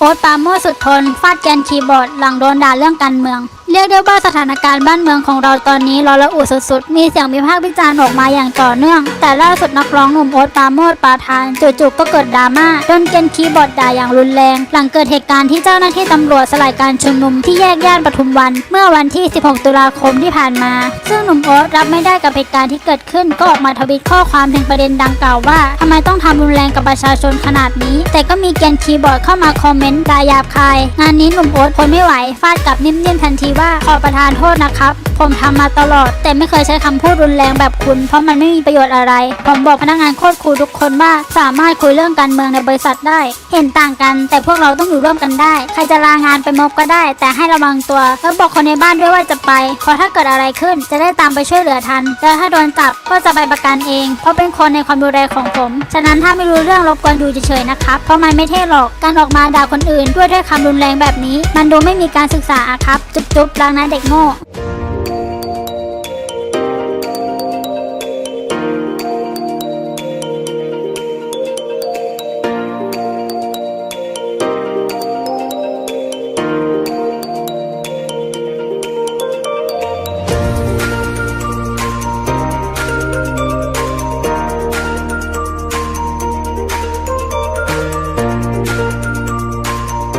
โอ๊ตปาโมสุดทน ฟาดแกนคีย์บอร์ด หลังโดนด่าเรื่องการเมือง เรียกได้ว่าสถานการณ์บ้านเมืองของเราตอนนี้ร้อนระอุสุดๆ มีเสียงวิพากษ์วิจารณ์ออกมาอย่างต่อเนื่อง แต่ล่าสุดนักร้องหนุ่มโอ๊ตปาโมชปาทานจู่ๆก็เกิดดราม่าโดนแกนคีย์บอร์ดด่าอย่างรุนแรง หลังเกิดเหตุการณ์ที่เจ้าหน้าที่ตำรวจสลายการชุมนุมที่แยกย่านปทุมวัน เมื่อวันที่ 16 ตุลาคมที่ผ่านมา ซึ่งหนุ่มโอ๊ตรับไม่ได้กับเหตุการณ์ที่เกิดขึ้นก็ออกมาทวิตข้อความถึงประเด็นดังกล่าวว่าทำไมต้องทำรุนแรงกับประชาชนขนาดนี้ แต่ก็มีแกนคีย์บอร์ดเข้ามาคอมเมนต์ด่าหยาบคาย งานนี้หนุ่มโอ๊ตทนไม่ไหวฟาดกลับนิ่มๆทันทีว่าขอประทานโทษนะครับ ผมทำมาตลอด แต่ไม่เคยใช้คำพูดรุนแรงแบบคุณ เพราะมันไม่มีประโยชน์อะไร ผมบอกพนักงานโคตรครูทุกคนว่าสามารถคุยเรื่องการเมืองในบริษัทได้ เห็นต่างกัน แต่พวกเราต้องอยู่ร่วมกันได้ ใครจะลางานไปมอบก็ได้ แต่ให้ระวังตัวแล้วบอกคนในบ้านด้วยว่าจะไปเพราะถ้าเกิดอะไรขึ้น จะได้ตามไปช่วยเหลือทันแล้วถ้าโดนจับก็จะไปประกันเอง เพราะเป็นคนในความดูแลของผม ฉะนั้นถ้าไม่รู้เรื่องรบกวนอยู่เฉยๆนะครับเพราะมันไม่เท่หรอกการออกมาด่าคนอื่น ด้วยด้วยคำรุนแรงแบบนี้ มันดูไม่มีการศึกษาครับจุ๊บบล้างนะเด็กโง่